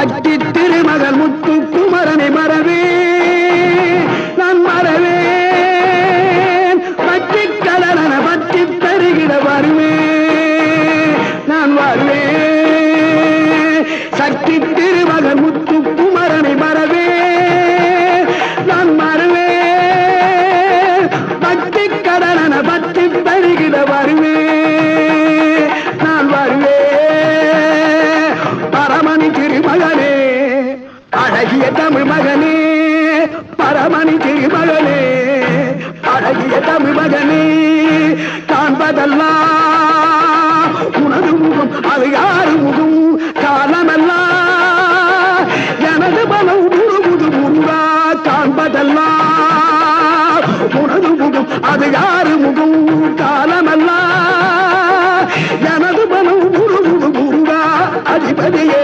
கட்டி திருமகள் முத்து குமரனை மறவே நான் மறவேன். பற்றி கடலன பற்றி பெருகிட வருவேன் நான் வருவேன். சக்தி திருமகள் முத்து குமரனை மறவே நான் மறவேன். பற்றி கடலன பற்றி திருமகனே அழகிய தமிழ் மகனே பரமணி திருமகனே அழகிய தமிழ் மகனே காண்பதெல்லாம் உனது முகம் அது யாரு முகம்? காலமெல்லாம் எனது பலம் முழுமுது முருகா காண்பதெல்லாம் உனது முகம் அது யாரு முகம்? காலமெல்லாம் எனது பலம் முழுமுது முருகா அதிபதியே.